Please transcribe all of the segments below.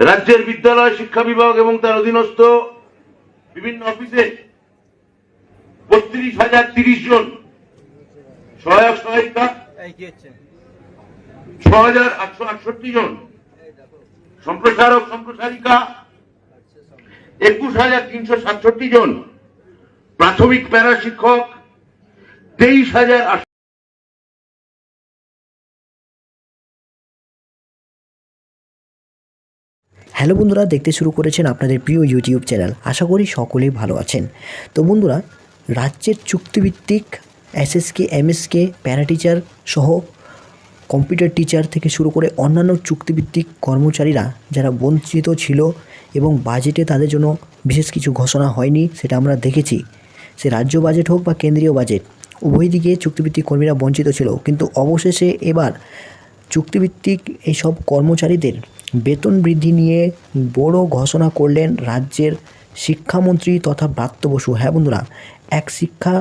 রাজ্যের বিদ্যালয়, শিক্ষা বিভাগ এবং তার অধীনস্থ বিভিন্ন অফিসে বত্রিশ হাজার তিরিশ জন সহায়ক সহায়িকা, ছ হাজার আটশো আটষট্টি জন সম্প্রসারক সম্প্রসারিকা, একুশ হাজার তিনশো সাতষট্টি জন প্রাথমিক প্যারা শিক্ষক তেইশ হাজার হ্যালো বন্ধুরা, দেখতে শুরু করেছেন আপনাদের প্রিয় ইউটিউব চ্যানেল আশা করি সকলেই ভালো আছেন। তো বন্ধুরা, রাজ্যের চুক্তিভিত্তিক এসএসকে এমএসকে প্যারা টিচার সহ কম্পিউটার টিচার থেকে শুরু করে অন্যান্য চুক্তিভিত্তিক কর্মচারীরা যারা বঞ্চিত ছিল এবং বাজেটে তাদের জন্য বিশেষ কিছু ঘোষণা হয়নি, সেটা আমরা দেখেছি। সে রাজ্য বাজেট হোক বা কেন্দ্রীয় বাজেট উভয় দিকে চুক্তিভিত্তিক কর্মীরা বঞ্চিত ছিল। কিন্তু অবশেষে এবার চুক্তিভিত্তিক এইসব কর্মচারীদের বেতন বৃদ্ধি নিয়ে বড় ঘোষণা করলেন রাজ্যের শিক্ষামন্ত্রী তথা ব্রাত্য বসু। হ্যাঁ বন্ধুরা, এক শিক্ষা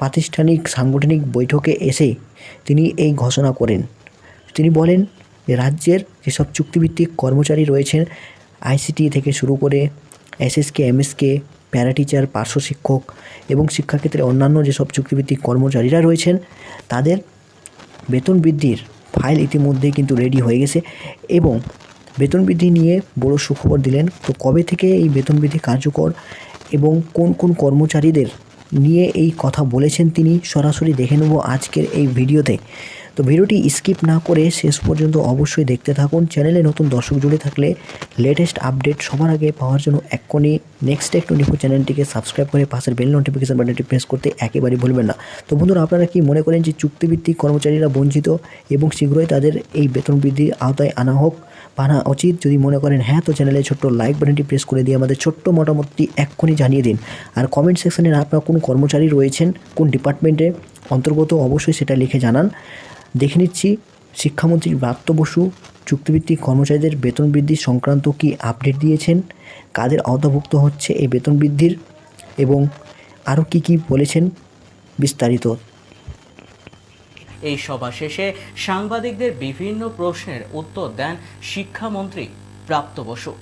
প্রাতিষ্ঠানিক সাংগঠনিক বৈঠকে এসে তিনি এই ঘোষণা করেন। তিনি বলেন, রাজ্যের যেসব চুক্তিভিত্তিক কর্মচারী রয়েছেন, আইসিটি থেকে শুরু করে এসএসকে, এমএসকে প্যারা টিচার পার্শ্ব শিক্ষক এবং শিক্ষাক্ষেত্রে অন্যান্য যেসব চুক্তিভিত্তিক কর্মচারীরা রয়েছেন, তাদের বেতন বৃদ্ধির ফাইল ইতিমধ্যেই কিন্তু রেডি হয়ে গেছে এবং বেতন বৃদ্ধি নিয়ে বড় সুখবর দিলেন। তো কবে থেকে এই বেতন বৃদ্ধি কার্যকর এবং কোন কোন কর্মচারীদের নিয়ে এই কথা বলেছেন তিনি সরাসরি দেখে নেব আজকের এই ভিডিওতে। তো ভিডিওটি স্কিপ না করে শেষ পর্যন্ত অবশ্যই দেখতে থাকুন। চ্যানেলে নতুন দর্শক জুড়ে থাকলে লেটেস্ট আপডেট সবার আগে পাওয়ার জন্য এক্ষুনি নেক্সট একটু নিফু চ্যানেলটিকে সাবস্ক্রাইব করে পাশের বেল নোটিফিকেশন বাটনটি প্রেস করতে একেবারেই ভুলবেন না। তো বন্ধুরা, আপনারা কি মনে করেন যে চুক্তিভিত্তিক কর্মচারীরা বঞ্চিত এবং শীঘ্রই তাদের এই বেতন বৃদ্ধির আওতায় আনা হোক আনা উচিত? যদি মনে করেন হ্যাঁ তো চ্যানেলে ছোট্ট লাইক বাটনটি প্রেস করে দিয়ে আমাদের ছোট্ট মতামতটি এক্ষুনি জানিয়ে দিন। আর কমেন্ট সেকশানে আপনার কোন কর্মচারী রয়েছেন, কোন ডিপার্টমেন্টে অন্তর্গত অবশ্যই সেটা লিখে জানান। দেখে নিচ্ছি শিক্ষামন্ত্রী ব্রাত্য বসু চুক্তিভিত্তিক কর্মচারীদের বেতন বৃদ্ধি সংক্রান্ত কি আপডেট দিয়েছেন? কাদের আওতাভুক্ত হচ্ছে এই বেতন বৃদ্ধির? এবং আরও কি কি বলেছেন? বিস্তারিত। এই সভা শেষে সাংবাদিকদের বিভিন্ন প্রশ্নের উত্তর দেন শিক্ষামন্ত্রী প্রাপ্ত বসু।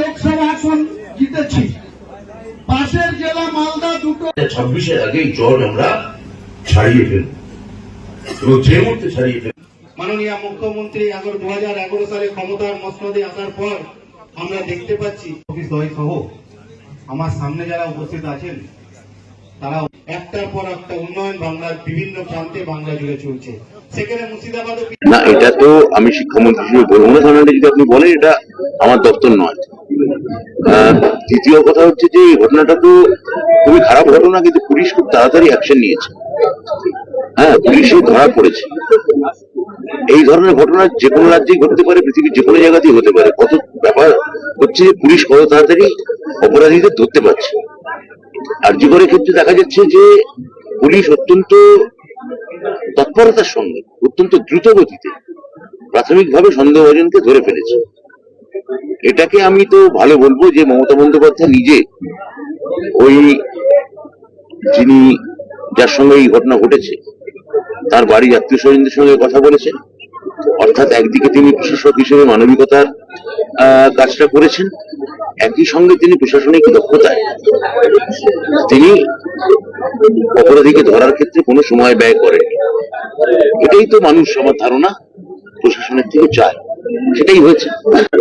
লোকসভা আসন জিতেছি। পাশের জেলা মালদা দুটো ছাব্বিশের আগেই জল আমরা ছাড়িয়ে ফেলব। যে মুহূর্তে ছাড়িয়ে ফেলব মাননীয় মুখ্যমন্ত্রী আগর দু হাজার এগারো সালে ক্ষমতার মসনদে আসার পর আমরা দেখতে পাচ্ছি সহ আমার সামনে যারা উপস্থিত আছেন তারা একটার পর একটা উন্নয়ন বাংলার বিভিন্ন প্রান্তে বাংলা জুড়ে চলছে। সেখানে না এটা তো আমি শিক্ষামন্ত্রী হিসেবে বলব না কারণ যদি আপনি বলেন এটা আমার দপ্তর নয়। দ্বিতীয় কথা হচ্ছে যে এই ঘটনাটা তো খুবই খারাপ ঘটনা কিন্তু পুলিশ খুব তাড়াতাড়ি অ্যাকশন নিয়েছে। হ্যাঁ পুলিশও ধরা পড়েছে। এই ধরনের ঘটনা যে কোনো রাজ্যেই ঘটতে পারে, পৃথিবীর যে কোনো জায়গাতেই হতে পারে। কত ব্যাপার হচ্ছে যে পুলিশ কত তাড়াতাড়ি অপরাধীদের ধরতে পারছে। আর জীবনের ক্ষেত্রে দেখা যাচ্ছে যে পুলিশ অত্যন্ত তৎপরতার সঙ্গে, অত্যন্ত দ্রুত গতিতে প্রাথমিকভাবে সন্দেহভাজনকে ধরে ফেলেছে। এটাকে আমি তো ভালো বলব যে মমতা বন্দ্যোপাধ্যায় নিজে ওই যিনি যার সঙ্গে এই ঘটনা ঘটেছে তার বাড়ির আত্মীয় স্বজনদের সঙ্গে কথা বলেছেন। অর্থাৎ একদিকে তিনি প্রশাসক হিসেবে মানবিকতার কাজটা করেছেন, একই সঙ্গে তিনি প্রশাসনিক দক্ষতায়। তিনি অপরাধীকে ধরার ক্ষেত্রে কোনো সময় ব্যয় করেনি এটাই তো মানুষ আমার ধারণা, প্রশাসনের থেকে চায়। সেটাই হয়েছে।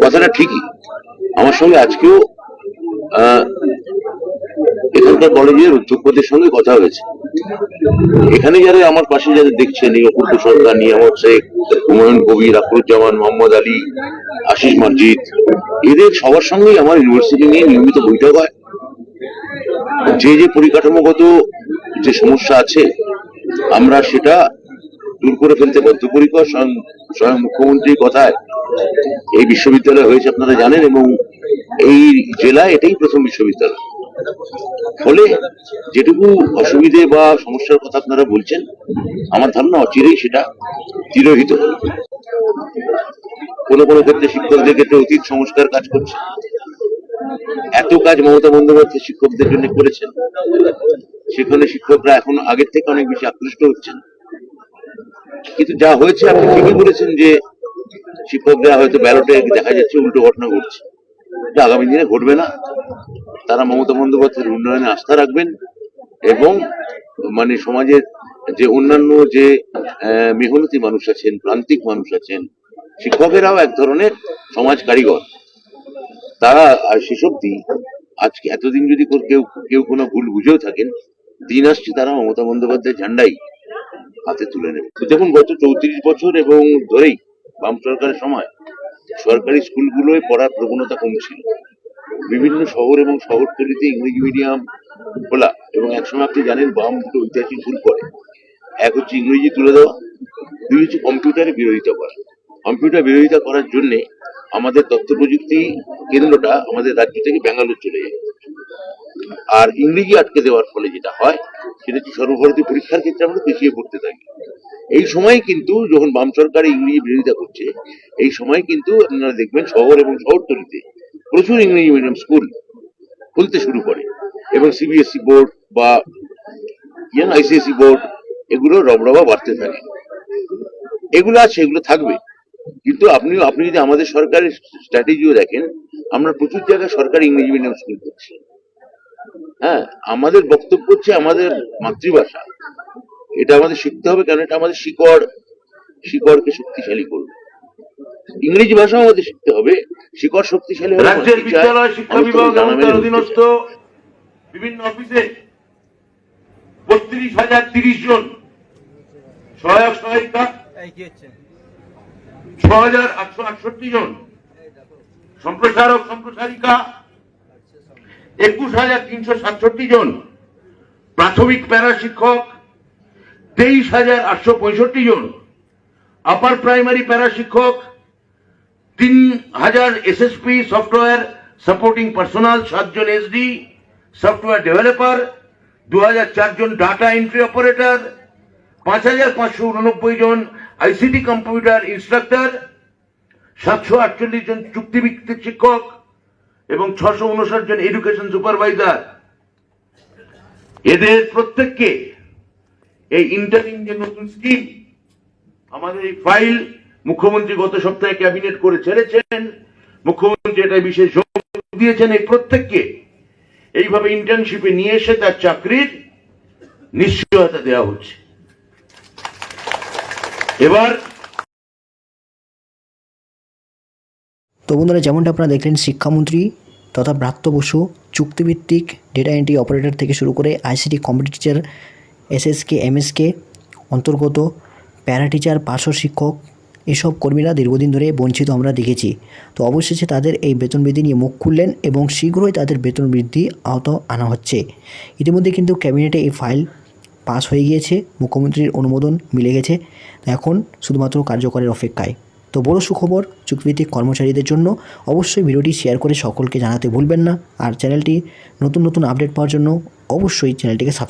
কথাটা ঠিকই। আমার সঙ্গে আজকেও এখানকার কলেজের অধ্যক্ষদের সঙ্গে কথা হয়েছে। এখানে যারা আমার পাশে যারা দেখছেন, এই অপূর্ব সরকার নিয়ামত শেখ হুমায়ুন কবির আখরুজ্জামান মোহাম্মদ আলী, আশিস মসজিদ এদের সবার সঙ্গেই আমার ইউনিভার্সিটি নিয়ে নিয়মিত বৈঠক হয়। যে যে পরিকাঠামোগত যে সমস্যা আছে, আমরা সেটা দূর করে ফেলতে বদ্ধপরিকর স্বয়ং স্বয়ং মুখ্যমন্ত্রীর কথায় এই বিশ্ববিদ্যালয় হয়েছে, আপনারা জানেন, এবং এই জেলায় এটাই প্রথম বিশ্ববিদ্যালয়। ফলে যেটুকু অসুবিধে বা সমস্যার কথা আপনারা বলছেন, আমার ধারণা অচিরেই সেটা তিরোহিত কোনো কোনো ক্ষেত্রে শিক্ষকদের ক্ষেত্রে অতীত সংস্কার কাজ করছে। এত কাজ মমতা বন্দ্যোপাধ্যায় শিক্ষকদের জন্য করেছেন, সেখানে শিক্ষকরা এখন আগের থেকে অনেক বেশি আকৃষ্ট হচ্ছেন। কিন্তু যা হয়েছে, আপনি ঠিকই বলেছেন যে শিক্ষকরা হয়তো ব্যালটে দেখা যাচ্ছে, উল্টো ঘটনা ঘটছে। আগামী দিনে ঘটবে না। তারা মমতা বন্দ্যোপাধ্যায়ের উন্নয়নে আস্থা রাখবেন এবং মানে সমাজের যে অন্যান্য যে মেহনতি মানুষ আছেন, প্রান্তিক মানুষ আছেন, শিক্ষকেরাও এক ধরনের সমাজ কারিগর। তারা আর সেসব দিন, আজকে এতদিন যদি কেউ কেউ কোনো ভুল বুঝেও থাকেন, দিন আসছে তারা মমতা বন্দ্যোপাধ্যায়ের ঝান্ডাই হাতে তুলে নেবে। দেখুন, গত চৌত্রিশ বছর এবং ধরেই বাম সরকারের সময় সরকারি স্কুলগুলোয় পড়ার প্রবণতা কমছিল। বিভিন্ন শহর এবং শহরতলিতে ইংরেজি মিডিয়াম খোলা এবং একসময় আপনি জানেন বাম দুটো ঐতিহাসিক ভুল করে। এক হচ্ছে ইংরেজি তুলে দেওয়া, দুই হচ্ছে কম্পিউটারে বিরোধিতা করা। কম্পিউটার বিরোধিতা করার জন্য আমাদের তথ্য প্রযুক্তি কেন্দ্রটা আমাদের রাজ্য থেকে ব্যাঙ্গালোর চলে যায়। আর ইংরেজি আটকে দেওয়ার ফলে যেটা হয়, সেটা হচ্ছে সর্বভারতীয় পরীক্ষার ক্ষেত্রে আমরা পিছিয়ে পড়তে থাকি। এই সময় কিন্তু যখন বাম সরকার ইংরেজি বিরোধিতা করছে, এই সময় কিন্তু আপনারা দেখবেন শহর এবং শহরতলিতে প্রচুর ইংরেজি মিডিয়াম স্কুল খুলতে শুরু করে। এবং সিবিএসই বোর্ড বা ইয়ান আইসিএসই বোর্ড এগুলো রবরবা বাড়তে থাকে। এগুলো আছে, এগুলো থাকবে। কিন্তু আপনি আপনি যদি আমাদের সরকারের স্ট্র্যাটেজিও দেখেন, আমরা প্রচুর জায়গায় সরকারি ইংরেজি মিডিয়াম স্কুল করছি। হ্যাঁ আমাদের বক্তব্য হচ্ছে আমাদের মাতৃভাষা। এটা আমাদের শিখতে হবে, কারণ এটা আমাদের শিকড়। শিকড়কে শক্তিশালী করবে। ইংরেজি ভাষা আমাদের শিখতে হবে শিকড় শক্তিশালী রাজ্যের? বিদ্যালয় শিক্ষা বিভাগ এবং তার অধীনস্থ বিভিন্ন অফিসে বত্রিশ হাজার তিরিশ জন সহায়ক সহায়িকা ছ হাজার আটশো আটষট্টি জন সম্প্রসারক সম্প্রসারিকা একুশ হাজার তিনশো সাতষট্টি জন প্রাথমিক প্যারা শিক্ষক তেইশ হাজার আটশো পঁয়ষট্টি জন আপার প্রাইমারি প্যারা শিক্ষক তিন হাজার এসএসপি সফটওয়্যার সাপোর্টিং পার্সোনাল, সাতজন এসডি, সফটওয়্যার ডেভেলপার দু হাজার চারজন ডাটা এন্ট্রি অপারেটর, পাঁচ হাজার পাঁচশো উননব্বই জন আইসিটি কম্পিউটার ইনস্ট্রাক্টর, সাতশো আটচল্লিশ জন চুক্তিভিত্তিক শিক্ষক এবং ছশো উনষাট জন এডুকেশন সুপারভাইজার। এদের প্রত্যেককে এই ইন্টারিম যে নতুন স্কিম, আমাদের এই ফাইল মুখ্যমন্ত্রী গত সপ্তাহে ক্যাবিনেট করে ছেড়েছেন। মুখ্যমন্ত্রী এটা বিশেষ দিয়েছেন এই প্রত্যেককে। এইভাবে ইন্টার্নশিপে নিয়ে এসে তার চাকরির নিশ্চয়তা দেওয়া হচ্ছে। এবার তো বন্ধুরা, যেমনটা আপনারা দেখলেন, শিক্ষামন্ত্রী তথা ব্রাত্য বসু চুক্তিভিত্তিক ডেটা এন্ট্রি অপারেটর থেকে শুরু করে ICT computer teacher SSK MSK অন্তর্গত প্যারা টিচার পার্শ্ব শিক্ষক এসব কর্মীরা দীর্ঘদিন ধরে বঞ্চিত আমরা দেখেছি। তো অবশেষে তাদের এই বেতন বৃদ্ধি নিয়ে মুখ খুললেন এবং শীঘ্রই তাদের বেতন বৃদ্ধি আহত আনা হচ্ছে। ইতিমধ্যে কিন্তু ক্যাবিনেটে এই ফাইল পাস হয়ে গিয়েছে, মুখ্যমন্ত্রীর অনুমোদন মিলে গেছে। এখন শুধুমাত্র কার্যকরের অপেক্ষায়। তো বড় সুখবর, চুক্তিভিত্তিক কর্মচারীদের জন্য অবশ্যই ভিডিওটি শেয়ার করে সকলকে জানাতে ভুলবেন না। আর চ্যানেলটি নতুন নতুন আপডেট পাওয়ার জন্য অবশ্যই চ্যানেলটিকে সাবস্ক্রাইব